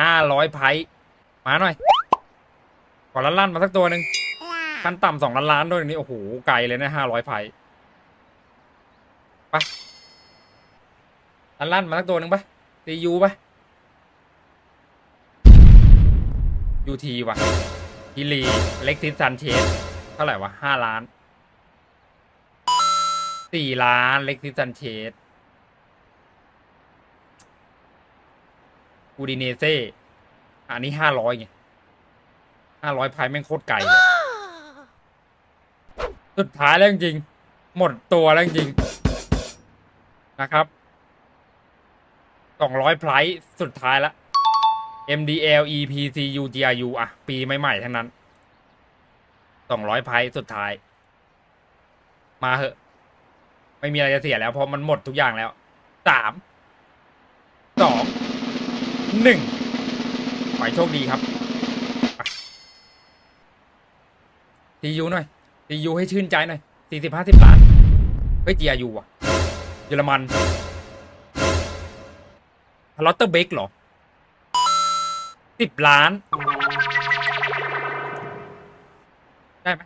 ห้าร้อยไพ่มาหน่อย ขอล้านล้านมาสักตัวหนึ่งขั้นต่ำสองล้านล้านด้วยนี่โอ้โหไกลเลยนะห้าร้อยไพ่ไปล้านล้านมาสักตัวหนึ่งไปตียูไปยูทีว่ะฮิลีเล็กซิสซันเชสเท่าไหร่วะห้าล้านสี่ล้านเล็กซิสซันเชส กูดิเนเซ่อันนี้ห้าร้อยไงห้าร้อยไพ่แม่งโคตรไกลเลยสุดท้ายแล้วจริงๆหมดตัวแล้วจริงๆนะครับสองร้อยไพรส์สุดท้ายละ MDL EPCU GRU อะ ปีใหม่ ๆ ทั้งนั้นสองร้อยไพรส์สุดท้าย มาเหอะ ไม่มีอะไรจะเสียแล้ว เพราะมันหมดทุกอย่างแล้วสามสอง หนึ่งขอให้โชคดีครับทียูหน่อยซียูให้ชื่นใจหน่อยสี่สิบห้าสิบล้าน เฮ้ย GRU อะ เยอรมันฮลอตเตอร์เบกเหรอสิบล้าน ได้ไหม